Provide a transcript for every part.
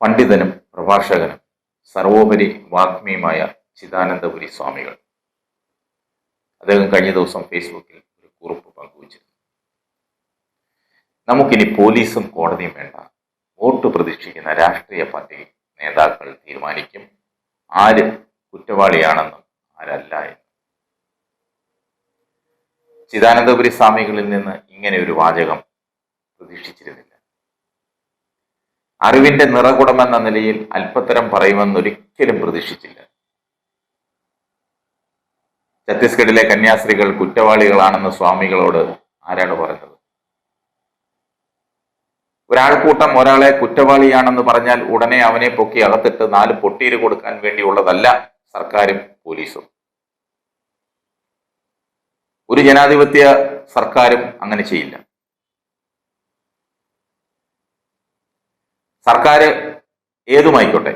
പണ്ഡിതനും പ്രഭാഷകനും സർവോപരി വാഗ്മിയുമായ ചിദാനന്ദപുരി സ്വാമികൾ. അദ്ദേഹം കഴിഞ്ഞ ദിവസം ഫേസ്ബുക്കിൽ ഒരു കുറിപ്പ് പങ്കുവച്ചിരുന്നു. നമുക്കിനി പോലീസും കോടതിയും വേണ്ട. വോട്ട് പ്രതീക്ഷിക്കുന്ന രാഷ്ട്രീയ പാർട്ടി നേതാക്കൾ തീരുമാനിക്കും. ആര് കുറ്റവാളിയാണെന്നും ആരല്ല എന്നും. ചിദാനന്ദപുരി സ്വാമികളിൽ നിന്ന് ഇങ്ങനെ ഒരു വാചകം പ്രതീക്ഷിച്ചിരുന്നില്ല. അറിവിന്റെ നിറകുടമെന്ന നിലയിൽ അല്പത്തരം പറയുമെന്നൊരിക്കലും പ്രതീക്ഷിച്ചില്ല. ഛത്തീസ്ഗഡിലെ കന്യാസ്ത്രീകൾ കുറ്റവാളികളാണെന്ന് സ്വാമികളോട് ആരാണ് പറഞ്ഞത്? ഒരാൾക്കൂട്ടം ഒരാളെ കുറ്റവാളിയാണെന്ന് പറഞ്ഞാൽ ഉടനെ അവനെ പൊക്കി അകത്തിട്ട് നാല് പൊട്ടീര് കൊടുക്കാൻ വേണ്ടിയുള്ളതല്ല സർക്കാരും പോലീസും. ഒരു ജനാധിപത്യ സർക്കാരും അങ്ങനെ ചെയ്യില്ല. സർക്കാർ ഏതുമായിക്കോട്ടെ.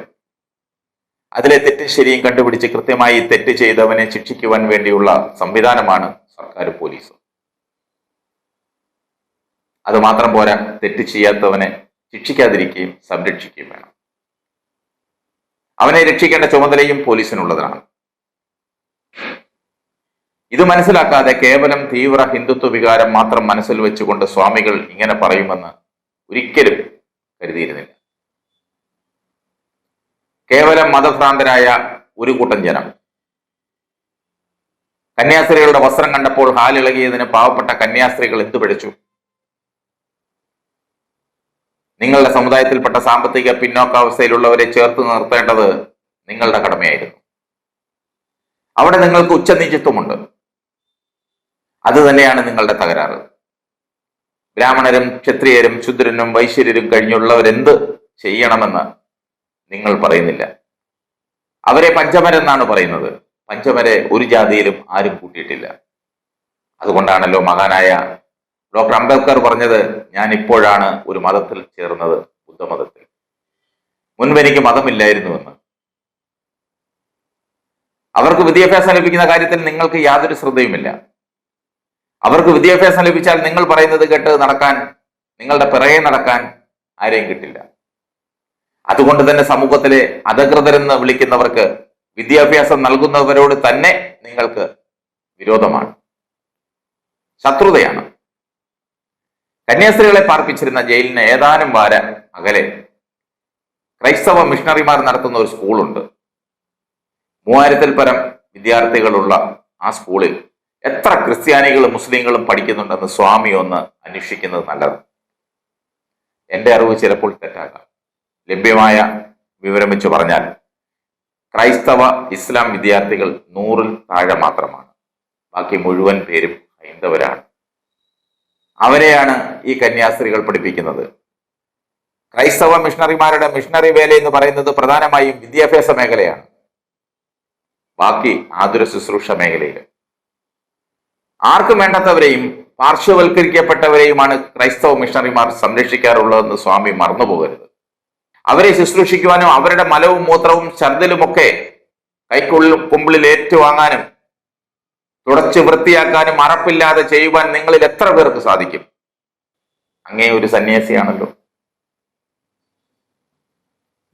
അതിലെ തെറ്റ് ശരിയും കണ്ടുപിടിച്ച് കൃത്യമായി തെറ്റ് ചെയ്തവനെ ശിക്ഷിക്കുവാൻ വേണ്ടിയുള്ള സംവിധാനമാണ് സർക്കാർ പോലീസ്. അത് മാത്രം പോരാ തെറ്റ് ചെയ്യാത്തവനെ ശിക്ഷിക്കാതിരിക്കുകയും സംരക്ഷിക്കുകയും വേണം. അവനെ രക്ഷിക്കേണ്ട ചുമതലയും പോലീസിനുള്ളതാണ് ഇത് മനസ്സിലാക്കാതെ കേവലം തീവ്ര ഹിന്ദുത്വ വികാരം മാത്രം മനസ്സിൽ വെച്ചുകൊണ്ട് സ്വാമികൾ ഇങ്ങനെ പറയുമെന്ന് ഒരിക്കലും കരുതിയിരുന്നില്ല. കേവലം മതഭ്രാന്തരായ ഒരു കൂട്ടം ജനം. കന്യാസ്ത്രീകളുടെ വസ്ത്രം കണ്ടപ്പോൾ ഹാലിളകിയതിന് പാവപ്പെട്ട കന്യാസ്ത്രീകൾ എന്തു പഠിച്ചു? നിങ്ങളുടെ സമുദായത്തിൽപ്പെട്ട സാമ്പത്തിക പിന്നോക്കാവസ്ഥയിലുള്ളവരെ ചേർത്ത് നിർത്തേണ്ടത് നിങ്ങളുടെ കടമയായിരുന്നു. അവിടെ നിങ്ങൾക്ക് ഉച്ചനീചിത്വമുണ്ട്. അത് തന്നെയാണ് നിങ്ങളുടെ തകരാറ്. ബ്രാഹ്മണരും ക്ഷത്രിയരും ശുദ്രനും വൈശ്യരും കഴിഞ്ഞുള്ളവരെന്ത് ചെയ്യണമെന്ന് നിങ്ങൾ പറയുന്നില്ല. അവരെ പഞ്ചമരെന്നാണ് പറയുന്നത്. പഞ്ചമരെ ഒരു ജാതിയിലും ആരും കൂട്ടിയിട്ടില്ല. അതുകൊണ്ടാണല്ലോ മഹാനായ ഡോക്ടർ അംബേദ്കർ പറഞ്ഞത് ഞാൻ ഇപ്പോഴാണ് ഒരു മതത്തിൽ ചേർന്നത് ബുദ്ധമതത്തിൽ. മുൻപ് എനിക്ക് മതമില്ലായിരുന്നുവെന്ന്. അവർക്ക് വിദ്യാഭ്യാസം ലഭിക്കുന്ന കാര്യത്തിൽ നിങ്ങൾക്ക് യാതൊരു ശ്രദ്ധയുമില്ല. അവർക്ക് വിദ്യാഭ്യാസം ലഭിച്ചാൽ നിങ്ങൾ പറയുന്നത് കേട്ട് നടക്കാൻ നിങ്ങളുടെ പിറകെ നടക്കാൻ ആരെയും കിട്ടില്ല. അതുകൊണ്ട് തന്നെ സമൂഹത്തിലെ അധകൃതരെന്ന് വിളിക്കുന്നവർക്ക് വിദ്യാഭ്യാസം നൽകുന്നവരോട് തന്നെ നിങ്ങൾക്ക് വിരോധമാണ്. ശത്രുതയാണ്. കന്യാസ്ത്രീകളെ പാർപ്പിച്ചിരുന്ന ജയിലിന് ഏതാനും വാര അകലെ ക്രൈസ്തവ മിഷണറിമാർ നടത്തുന്ന ഒരു സ്കൂളുണ്ട്. മൂവായിരത്തിൽ പരം വിദ്യാർത്ഥികളുള്ള ആ സ്കൂളിൽ എത്ര ക്രിസ്ത്യാനികളും മുസ്ലിങ്ങളും പഠിക്കുന്നുണ്ടെന്ന് സ്വാമി ഒന്ന് അന്വേഷിക്കുന്നത് നല്ലത് എന്റെ അറിവ് ചിലപ്പോൾ തെറ്റാകാം. ലഭ്യമായ വിവരം വെച്ച് പറഞ്ഞാൽ ക്രൈസ്തവ ഇസ്ലാം വിദ്യാർത്ഥികൾ നൂറിൽ താഴെ മാത്രമാണ്. ബാക്കി മുഴുവൻ പേരും ഹൈന്ദവരാണ്. അവരെയാണ് ഈ കന്യാസ്ത്രീകൾ പഠിപ്പിക്കുന്നത്. ക്രൈസ്തവ മിഷണറിമാരുടെ മിഷണറി വേല എന്ന് പറയുന്നത് പ്രധാനമായും വിദ്യാഭ്യാസ മേഖലയാണ്. ബാക്കി ആതുര ശുശ്രൂഷ മേഖലയിൽ. ആർക്കും വേണ്ടാത്തവരെയും പാർശ്വവൽക്കരിക്കപ്പെട്ടവരെയുമാണ് ക്രൈസ്തവ മിഷണറിമാർ സംരക്ഷിക്കാറുള്ളതെന്ന് സ്വാമി മറന്നുപോകരുത്. അവരെ ശുശ്രൂഷിക്കുവാനും അവരുടെ മലവും മൂത്രവും ഛർദിലുമൊക്കെ കൈക്കുള്ളിൽ കുമ്പിളിൽ ഏറ്റുവാങ്ങാനും തുടച്ച് വൃത്തിയാക്കാനും അറപ്പില്ലാതെ ചെയ്യുവാൻ നിങ്ങളിൽ എത്ര പേർക്ക് സാധിക്കും? അങ്ങേ ഒരു സന്യാസിയാണല്ലോ.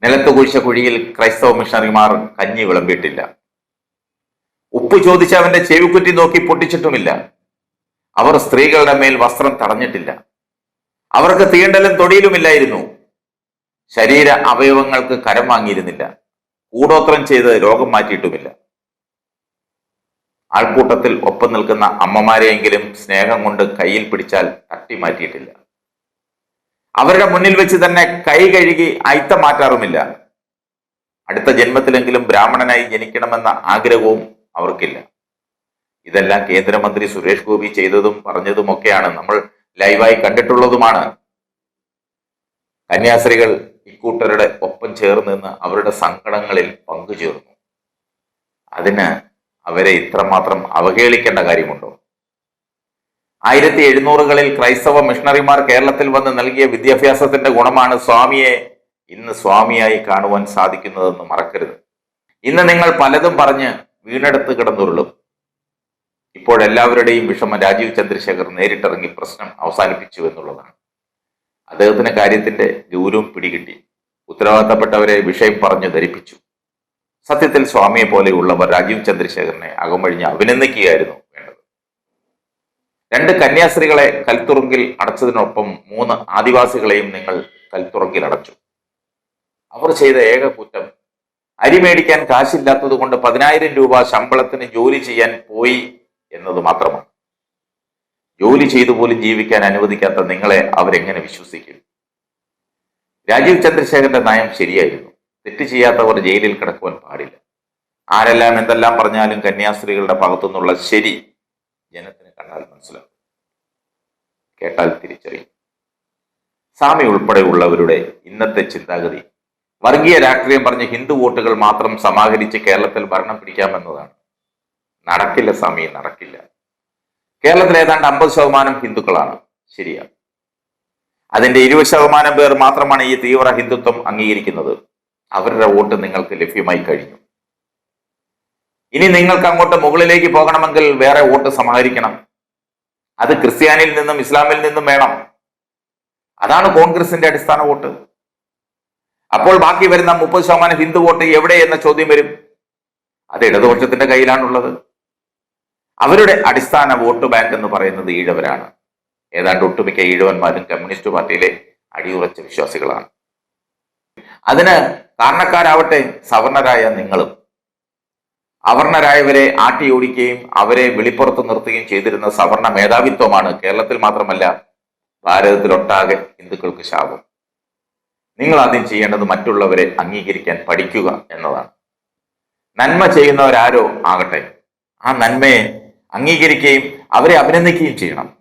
നിലത്ത് കുഴിച്ച കുഴിയിൽ ക്രൈസ്തവ മിഷണറിമാർ കഞ്ഞി വിളമ്പിയിട്ടില്ല. ഉപ്പ് ചോദിച്ച അവന്റെ ചെവിക്കുറ്റി നോക്കി പൊട്ടിച്ചിട്ടുമില്ല. അവർ സ്ത്രീകളുടെ മേൽ വസ്ത്രം തടഞ്ഞിട്ടില്ല. അവർക്ക് തീണ്ടലും തൊടിയിലുമില്ലായിരുന്നു. ശരീര അവയവങ്ങൾക്ക് കരം വാങ്ങിയിരുന്നില്ല. കൂടോത്രം ചെയ്ത് രോഗം മാറ്റിയിട്ടുമില്ല. ആൾക്കൂട്ടത്തിൽ ഒപ്പം നിൽക്കുന്ന അമ്മമാരെയെങ്കിലും സ്നേഹം കൊണ്ട് കയ്യിൽ പിടിച്ചാൽ തട്ടി മാറ്റിയിട്ടില്ല. അവരുടെ മുന്നിൽ വെച്ച് തന്നെ കൈ കഴുകി അയിത്തം മാറ്റാറുമില്ല. അടുത്ത ജന്മത്തിലെങ്കിലും ബ്രാഹ്മണനായി ജനിക്കണമെന്ന ആഗ്രഹവും അവർക്കില്ല. ഇതെല്ലാം കേന്ദ്രമന്ത്രി സുരേഷ് ഗോപി ചെയ്തതും പറഞ്ഞതുമൊക്കെയാണ് നമ്മൾ ലൈവായി കണ്ടിട്ടുള്ളതുമാണ്. കന്യാസ്ത്രീകൾ ഇക്കൂട്ടരുടെ ഒപ്പം ചേർന്ന് നിന്ന് അവരുടെ സങ്കടങ്ങളിൽ പങ്കുചേർന്നു. അതിന് അവരെ ഇത്രമാത്രം അവഹേളിക്കേണ്ട കാര്യമുണ്ടോ? ആയിരത്തി എഴുന്നൂറുകളിൽ ക്രൈസ്തവ മിഷണറിമാർ കേരളത്തിൽ വന്ന് നൽകിയ വിദ്യാഭ്യാസത്തിന്റെ ഗുണമാണ് സ്വാമിയെ ഇന്ന് സ്വാമിയായി കാണുവാൻ സാധിക്കുന്നതെന്ന് മറക്കരുത്. ഇന്ന് നിങ്ങൾ പലതും പറഞ്ഞ് വീണെടുത്ത് കിടന്നുരുളും. ഇപ്പോഴെല്ലാവരുടെയും വിഷമം രാജീവ് ചന്ദ്രശേഖർ നേരിട്ടിറങ്ങി പ്രശ്നം അവസാനിപ്പിച്ചു എന്നുള്ളതാണ്. അദ്ദേഹത്തിന് കാര്യത്തിന്റെ ഗൗരവം പിടികിട്ടി. ഉത്തരവാദിത്തപ്പെട്ടവരെ വിഷയം പറഞ്ഞു ധരിപ്പിച്ചു. സത്യത്തിൽ സ്വാമിയെ പോലെയുള്ളവർ രാജീവ് ചന്ദ്രശേഖരനെ അകമഴിഞ്ഞ് അഭിനന്ദിക്കുകയായിരുന്നു വേണ്ടത്. രണ്ട് കന്യാസ്ത്രീകളെ കൽത്തുറുങ്കിൽ അടച്ചതിനൊപ്പം മൂന്ന് ആദിവാസികളെയും നിങ്ങൾ കൽത്തുറങ്കിൽ അടച്ചു. അവർ ചെയ്ത ഏക കുറ്റം അരി മേടിക്കാൻ കാശില്ലാത്തത് കൊണ്ട് പതിനായിരം രൂപ ശമ്പളത്തിന് ജോലി ചെയ്യാൻ പോയി എന്നത് മാത്രമാണ് ജോലി ചെയ്തു പോലും ജീവിക്കാൻ അനുവദിക്കാത്ത നിങ്ങളെ അവരെങ്ങനെ വിശ്വസിക്കും? രാജീവ് ചന്ദ്രശേഖരന്റെ നയം ശരിയായിരുന്നു. തെറ്റ് ചെയ്യാത്തവർ ജയിലിൽ കിടക്കുവാൻ പാടില്ല. ആരെല്ലാം എന്തെല്ലാം പറഞ്ഞാലും കന്യാസ്ത്രീകളുടെ ഭാഗത്തുനിന്നുള്ള ശരി ജനത്തിന് കണ്ടാൽ മനസ്സിലാക്കും കേട്ടാൽ തിരിച്ചറിയും. സ്വാമി ഉൾപ്പെടെയുള്ളവരുടെ ഇന്നത്തെ ചിന്താഗതി. വർഗീയ രാഷ്ട്രീയം പറഞ്ഞ് ഹിന്ദു വോട്ടുകൾ മാത്രം സമാഹരിച്ച് കേരളത്തിൽ ഭരണം പിടിക്കാമെന്നതാണ്. നടക്കില്ല സ്വാമി നടക്കില്ല. കേരളത്തിൽ ഏതാണ്ട് അമ്പത് ശതമാനം ഹിന്ദുക്കളാണ്. ശരിയാണ് അതിന്റെ ഇരുപത് ശതമാനം പേർ മാത്രമാണ് ഈ തീവ്ര ഹിന്ദുത്വം അംഗീകരിക്കുന്നത്. അവരുടെ വോട്ട് നിങ്ങൾക്ക് ലഭ്യമായി കഴിഞ്ഞു. ഇനി നിങ്ങൾക്ക് അങ്ങോട്ട് മുകളിലേക്ക് പോകണമെങ്കിൽ വേറെ വോട്ട് സമാഹരിക്കണം. അത് ക്രിസ്ത്യാനിയിൽ നിന്നും ഇസ്ലാമിൽ നിന്നും വേണം. അതാണ് കോൺഗ്രസിന്റെ അടിസ്ഥാന വോട്ട്. അപ്പോൾ ബാക്കി വരുന്ന മുപ്പത് ശതമാനം ഹിന്ദു വോട്ട് എവിടെ എന്ന ചോദ്യം വരും. അത് ഇടതുപക്ഷത്തിന്റെ കയ്യിലാണുള്ളത്. അവരുടെ അടിസ്ഥാന വോട്ട് ബാങ്ക് എന്ന് പറയുന്നത് ഈഴവരാണ്. ഏതാണ്ട് ഒട്ടുമിക്ക ഈഴവന്മാരും കമ്മ്യൂണിസ്റ്റ് പാർട്ടിയിലെ അടിയുറച്ച വിശ്വാസികളാണ്. അതിന് കാരണക്കാരാവട്ടെ സവർണരായ നിങ്ങളും. അവർണരായവരെ ആട്ടി ഓടിക്കുകയും അവരെ വെളിപ്പുറത്ത് നിർത്തുകയും ചെയ്തിരുന്ന സവർണ മേധാവിത്വമാണ് കേരളത്തിൽ മാത്രമല്ല ഭാരതത്തിലൊട്ടാകെ ഹിന്ദുക്കൾക്ക് ശാപം. നിങ്ങൾ ആദ്യം ചെയ്യേണ്ടത് മറ്റുള്ളവരെ അംഗീകരിക്കാൻ പഠിക്കുക എന്നതാണ്. നന്മ ചെയ്യുന്നവരാരോ ആകട്ടെ ആ നന്മയെ അംഗീകരിക്കുകയും അവരെ അഭിനന്ദിക്കുകയും ചെയ്യണം.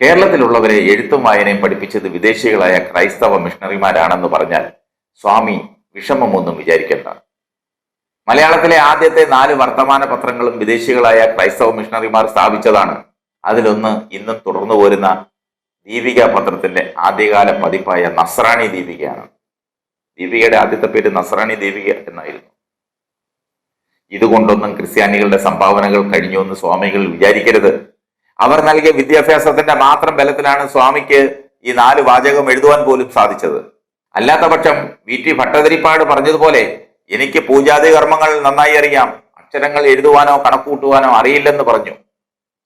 കേരളത്തിലുള്ളവരെ എഴുത്തും വായനയും പഠിപ്പിച്ചത് വിദേശികളായ ക്രൈസ്തവ മിഷണറിമാരാണെന്ന് പറഞ്ഞാൽ സ്വാമി വിഷമമൊന്നും വിചാരിക്കേണ്ട. മലയാളത്തിലെ ആദ്യത്തെ നാല് വർത്തമാന പത്രങ്ങളും വിദേശികളായ ക്രൈസ്തവ മിഷണറിമാർ സ്ഥാപിച്ചതാണ്. അതിലൊന്ന് ഇന്നും തുടർന്നു പോരുന്ന ദീപിക പത്രത്തിന്റെ ആദ്യകാല പതിപ്പായ നസ്രാണി ദീപികയാണ്. ദീപികയുടെ ആദ്യത്തെ പേര് നസ്രാണി ദീപിക എന്നായിരുന്നു. ഇതുകൊണ്ടൊന്നും ക്രിസ്ത്യാനികളുടെ സംഭാവനകൾ കഴിഞ്ഞു എന്ന് സ്വാമികൾ വിചാരിക്കരുത്. അവർ നൽകിയ വിദ്യാഭ്യാസത്തിന്റെ മാത്രം ബലത്തിലാണ് സ്വാമിക്ക് ഈ നാല് വാചകം എഴുതുവാൻ പോലും സാധിച്ചത്. അല്ലാത്ത പക്ഷം വി. ടി. ഭട്ടതിരിപ്പാട് പറഞ്ഞതുപോലെ എനിക്ക് പൂജാതി കർമ്മങ്ങൾ നന്നായി അറിയാം. അക്ഷരങ്ങൾ എഴുതുവാനോ കണക്കൂട്ടുവാനോ അറിയില്ലെന്ന് പറഞ്ഞു.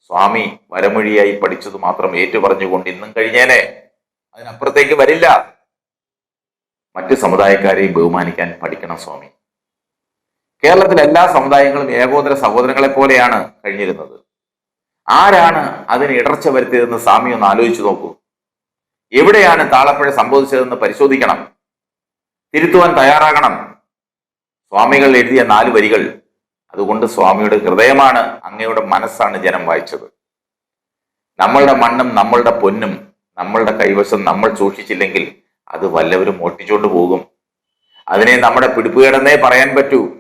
സ്വാമി വരമൊഴിയായി പഠിച്ചത് മാത്രം ഏറ്റു പറഞ്ഞുകൊണ്ട് ഇന്നും കഴിഞ്ഞേനെ. അതിനപ്പുറത്തേക്ക് വരില്ല. മറ്റു സമുദായക്കാരെയും ബഹുമാനിക്കാൻ പഠിക്കണം സ്വാമി. കേരളത്തിലെ എല്ലാ സമുദായങ്ങളും ഏകോദര സഹോദരങ്ങളെ പോലെയാണ് കഴിഞ്ഞിരുന്നത്. ആരാണ് അതിന് ഇടർച്ച വരുത്തിയതെന്ന് സ്വാമി ഒന്ന് ആലോചിച്ചു നോക്കൂ. എവിടെയാണ് താളപ്പഴ സംഭവിച്ചതെന്ന് പരിശോധിക്കണം. തിരുത്തുവാൻ തയ്യാറാകണം. സ്വാമികൾ എഴുതിയ നാല് വരികൾ. അതുകൊണ്ട് സ്വാമിയുടെ ഹൃദയമാണ് അങ്ങയുടെ മനസ്സാണ് ജനം വായിച്ചത്. നമ്മളുടെ മണ്ണും നമ്മളുടെ പൊന്നും നമ്മളുടെ കൈവശം നമ്മൾ സൂക്ഷിച്ചില്ലെങ്കിൽ അത് വല്ലവരും ഓട്ടിച്ചുകൊണ്ട് പോകും. അതിനെ നമ്മുടെ പിടിപ്പുകേടെന്നേ പറയാൻ പറ്റൂ.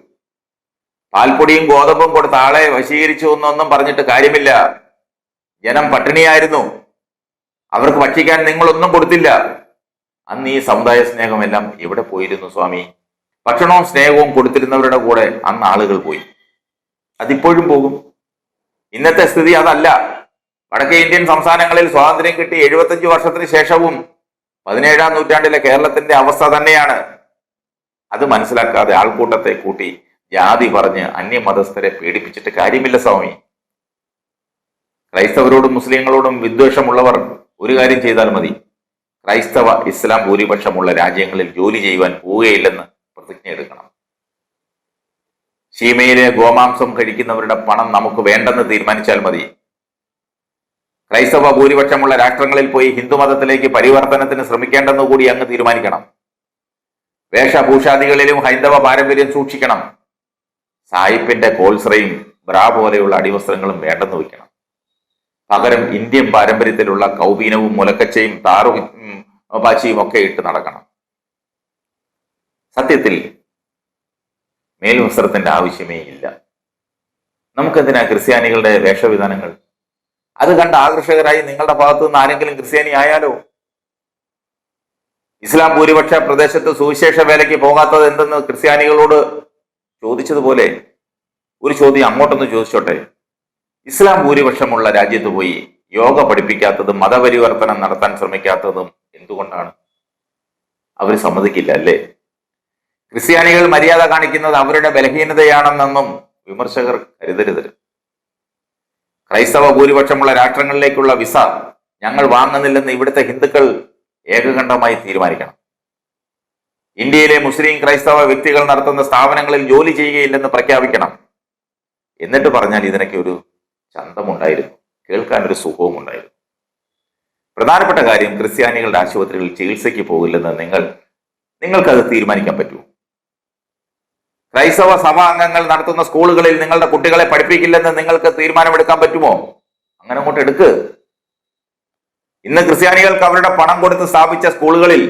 പാൽപ്പൊടിയും ഗോതമ്പും കൊടുത്ത് ആളെ വശീകരിച്ചു എന്നൊന്നും പറഞ്ഞിട്ട് കാര്യമില്ല. ജനം പട്ടിണിയായിരുന്നു. അവർക്ക് ഭക്ഷിക്കാൻ നിങ്ങളൊന്നും കൊടുത്തില്ല. അന്ന് ഈ സമുദായ സ്നേഹമെല്ലാം എവിടെ പോയിരുന്നു സ്വാമി? ഭക്ഷണവും സ്നേഹവും കൊടുത്തിരുന്നവരുടെ കൂടെ അന്ന് ആളുകൾ പോയി. അതിപ്പോഴും പോകും. ഇന്നത്തെ സ്ഥിതി അതല്ല. വടക്കേ ഇന്ത്യൻ സംസ്ഥാനങ്ങളിൽ സ്വാതന്ത്ര്യം കിട്ടി എഴുപത്തഞ്ച് വർഷത്തിന് ശേഷവും പതിനേഴാം നൂറ്റാണ്ടിലെ കേരളത്തിന്റെ അവസ്ഥ തന്നെയാണ്. അത് മനസ്സിലാക്കാതെ ആൾക്കൂട്ടത്തെ കൂട്ടി ജാതി പറഞ്ഞ് അന്യമതസ്ഥരെ പേടിപ്പിച്ചിട്ട് കാര്യമില്ല സ്വാമി. ക്രൈസ്തവരോടും മുസ്ലിങ്ങളോടും വിദ്വേഷമുള്ളവർ ഒരു കാര്യം ചെയ്താൽ മതി. ക്രൈസ്തവ ഇസ്ലാം ഭൂരിപക്ഷമുള്ള രാജ്യങ്ങളിൽ ജോലി ചെയ്യുവാൻ പോവുകയില്ലെന്ന് പ്രതിജ്ഞ എടുക്കണം. സീമയിലെ ഗോമാംസം കഴിക്കുന്നവരുടെ പണം നമുക്ക് വേണ്ടെന്ന് തീരുമാനിച്ചാൽ മതി. ക്രൈസ്തവ ഭൂരിപക്ഷമുള്ള രാഷ്ട്രങ്ങളിൽ പോയി ഹിന്ദുമതത്തിലേക്ക് പരിവർത്തനത്തിന് ശ്രമിക്കേണ്ടെന്ന് കൂടി അങ്ങ് തീരുമാനിക്കണം. വേഷഭൂഷാദികളിലും ഹൈന്ദവ പാരമ്പര്യം സൂക്ഷിക്കണം. സായിപ്പിന്റെ കോൽസ്രയും ബ്രാ പോലെയുള്ള അടിവസ്ത്രങ്ങളും വേണ്ടെന്ന് വയ്ക്കണം. പകരം ഇന്ത്യൻ പാരമ്പര്യത്തിലുള്ള കൗപീനവും മുലക്കച്ചയും താറു പാച്ചിയും ഒക്കെ ഇട്ട് നടക്കണം. സത്യത്തിൽ മേൽവസ്ത്രത്തിന്റെ ആവശ്യമേ ഇല്ല. നമുക്കെന്തിനാ ക്രിസ്ത്യാനികളുടെ വേഷവിധാനങ്ങൾ? അത് കണ്ട് ആകർഷകരായി നിങ്ങളുടെ ഭാഗത്തു നിന്ന് ആരെങ്കിലും ക്രിസ്ത്യാനി ആയാലോ? ഇസ്ലാം ഭൂരിപക്ഷ പ്രദേശത്ത് സുവിശേഷ വേലയ്ക്ക് പോകാത്തത് എന്തെന്ന് ക്രിസ്ത്യാനികളോട് ചോദിച്ചതുപോലെ ഒരു ചോദ്യം അങ്ങോട്ടൊന്ന് ചോദിച്ചോട്ടെ? ഇസ്ലാം ഭൂരിപക്ഷമുള്ള രാജ്യത്ത് പോയി യോഗ പഠിപ്പിക്കാത്തതും മതപരിവർത്തനം നടത്താൻ ശ്രമിക്കാത്തതും എന്തുകൊണ്ടാണ്? അവർ സമ്മതിക്കില്ല അല്ലേ? ക്രിസ്ത്യാനികൾ മര്യാദ കാണിക്കുന്നത് അവരുടെ ബലഹീനതയാണെന്നൊന്നും വിമർശകർ കരുതരുത്. ക്രൈസ്തവ ഭൂരിപക്ഷമുള്ള രാഷ്ട്രങ്ങളിലേക്കുള്ള വിസ ഞങ്ങൾ വാങ്ങുന്നില്ലെന്ന് ഇവിടുത്തെ ഹിന്ദുക്കൾ ഏകകണ്ഠമായി തീരുമാനിക്കണം. ഇന്ത്യയിലെ മുസ്ലിം ക്രൈസ്തവ വ്യക്തികൾ നടത്തുന്ന സ്ഥാപനങ്ങളിൽ ജോലി ചെയ്യുകയില്ലെന്ന് പ്രഖ്യാപിക്കണം. എന്നിട്ട് പറഞ്ഞാൽ ഇതിനൊക്കെ ഒരു ചന്തമുണ്ടായിരുന്നു. കേൾക്കാൻ ഒരു സുഖവും ഉണ്ടായിരുന്നു പ്രധാനപ്പെട്ട കാര്യം ക്രിസ്ത്യാനികളുടെ ആശുപത്രികളിൽ ചികിത്സയ്ക്ക് പോകില്ലെന്ന് നിങ്ങൾ നിങ്ങൾക്കത് തീരുമാനിക്കാൻ പറ്റുമോ? ക്രൈസ്തവ സഭാ അംഗങ്ങൾ നടത്തുന്ന സ്കൂളുകളിൽ നിങ്ങളുടെ കുട്ടികളെ പഠിപ്പിക്കില്ലെന്ന് നിങ്ങൾക്ക് തീരുമാനമെടുക്കാൻ പറ്റുമോ? അങ്ങനെ അങ്ങോട്ട് എടുക്ക്. ഇന്ന് ക്രിസ്ത്യാനികൾക്ക് അവരുടെ പണം കൊടുത്ത് സ്ഥാപിച്ച സ്കൂളുകളിൽ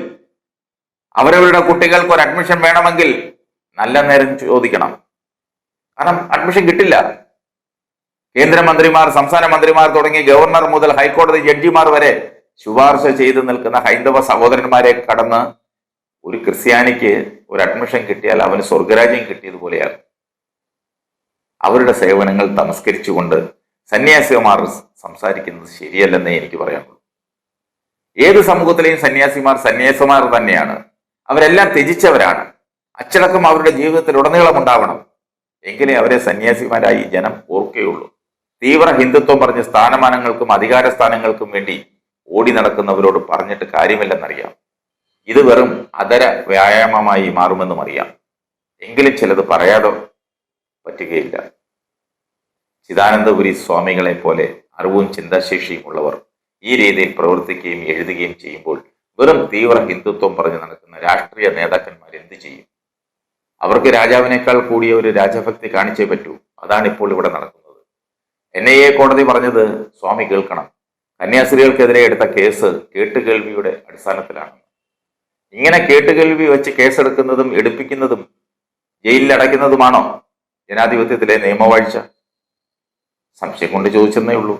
അവരവരുടെ കുട്ടികൾക്ക് ഒരു അഡ്മിഷൻ വേണമെങ്കിൽ നല്ല നേരം ചോദിക്കണം. കാരണം അഡ്മിഷൻ കിട്ടില്ല. കേന്ദ്രമന്ത്രിമാർ സംസ്ഥാന മന്ത്രിമാർ തുടങ്ങി ഗവർണർ മുതൽ ഹൈക്കോടതി ജഡ്ജിമാർ വരെ ശുപാർശ ചെയ്തു നിൽക്കുന്ന ഹൈന്ദവ സഹോദരന്മാരെ കടന്ന് ഒരു ക്രിസ്ത്യാനിക്ക് ഒരു അഡ്മിഷൻ കിട്ടിയാൽ അവന് സ്വർഗരാജ്യം കിട്ടിയതുപോലെയാണ് അവരുടെ സേവനങ്ങൾ തമസ്കരിച്ചുകൊണ്ട് സന്യാസിമാർ സംസാരിക്കുന്നത് ശരിയല്ലെന്നേ എനിക്ക് പറയാനുള്ളൂ. ഏത് സമൂഹത്തിലെയും സന്യാസിമാർ സന്യാസിമാർ തന്നെയാണ്. അവരെല്ലാം ത്യജിച്ചവരാണ്. അച്ചടക്കം അവരുടെ ജീവിതത്തിൽ ഉടനീളം ഉണ്ടാവണം. എങ്കിലേ അവരെ സന്യാസിമാരായി ജനം ഓർക്കുകയുള്ളൂ. തീവ്ര ഹിന്ദുത്വം പറഞ്ഞ് സ്ഥാനമാനങ്ങൾക്കും അധികാര സ്ഥാനങ്ങൾക്കും വേണ്ടി ഓടി നടക്കുന്നവരോട് പറഞ്ഞിട്ട് കാര്യമില്ലെന്നറിയാം. ഇത് വെറും അതര വ്യായാമമായി മാറുമെന്നും അറിയാം. എങ്കിലും ചിലത് പറയാതെ പറ്റുകയില്ല. ചിദാനന്ദപുരി സ്വാമികളെ പോലെ അറിവും ചിന്താശേഷിയും ഉള്ളവർ ഈ രീതിയിൽ പ്രവർത്തിക്കുകയും എഴുതുകയും ചെയ്യുമ്പോൾ വെറും തീവ്ര ഹിന്ദുത്വം പറഞ്ഞു നടക്കുന്ന രാഷ്ട്രീയ നേതാക്കന്മാർ എന്ത് ചെയ്യും? അവർക്ക് രാജാവിനേക്കാൾ കൂടിയ ഒരു രാജഭക്തി കാണിച്ചേ പറ്റൂ. അതാണ് ഇപ്പോൾ ഇവിടെ നടക്കുന്നത്. എൻ ഐ എ കോടതി പറഞ്ഞത് സ്വാമി കേൾക്കണം. കന്യാസ്ത്രീകൾക്കെതിരെ എടുത്ത കേസ് കേട്ടുകേൾവിയുടെ അടിസ്ഥാനത്തിലാണ്. ഇങ്ങനെ കേട്ടുകേൾവി വെച്ച് കേസെടുക്കുന്നതും എടുപ്പിക്കുന്നതും ജയിലിൽ അടയ്ക്കുന്നതുമാണോ ജനാധിപത്യത്തിലെ നിയമവാഴ്ച? സംശയം കൊണ്ട് ചോദിച്ചെന്നേ ഉള്ളൂ.